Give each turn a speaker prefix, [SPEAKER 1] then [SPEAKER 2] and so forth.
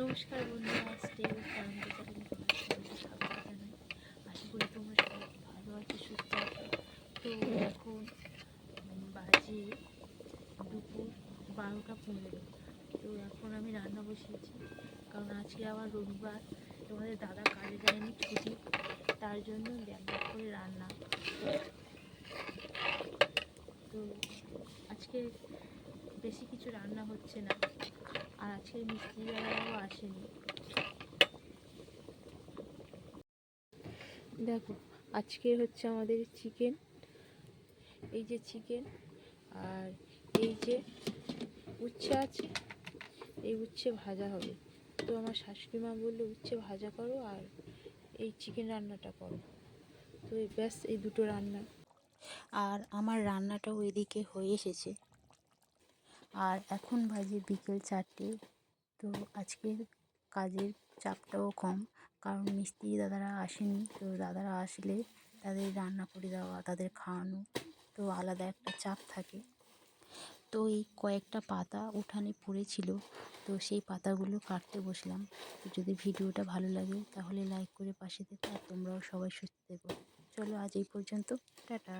[SPEAKER 1] নমস্কার বন্ধুরা জানাই। আশা করি তোমরা সবাই ভালো আছো, সুস্থ আছো। তো এখন বাজে দুপুর বারোটা পনেরো। তো এখন আমি রান্না বসিয়েছি, কারণ আজকে আবার রবিবার। তোমাদের দাদা কাজে যায়নি ছুটি, তার জন্য ব্যাগ করে রান্না। তো আজকে বেশি কিছু রান্না হচ্ছে না। আর আজকে মিস্ত্রি আসেনি। দেখো, আজকে হচ্ছে আমাদের চিকেন। এই যে চিকেন, আর এই যে উচ্ছে আছে, এই উচ্ছে ভাজা হবে। তো আমার শাশুড়ি মা বলল, উচ্ছে ভাজা করো আর এই চিকেন রান্নাটা করো। তো ব্যাস, এই দুটো রান্না।
[SPEAKER 2] আর আমার রান্নাটাও এদিকে হয়ে এসেছে। আর এখন বাজে বিকেল চারটে। তো আজকের কাজের চাপটাও কম, কারণ মিস্ত্রি দাদারা আসেনি। তো দাদারা আসলে তাদের রান্না করে দেওয়া, তাদের খাওয়ানো, তো আলাদা একটা চাপ থাকে। তো এই কয়েকটা পাতা উঠানে পড়েছিল, তো সেই পাতাগুলো কাটতে বসলাম। তো যদি ভিডিওটা ভালো লাগে তাহলে লাইক করে পাশে থেকো, আর তোমরাও সবাই সুস্থ থেকো। চলো আজ এই পর্যন্ত, টাটা।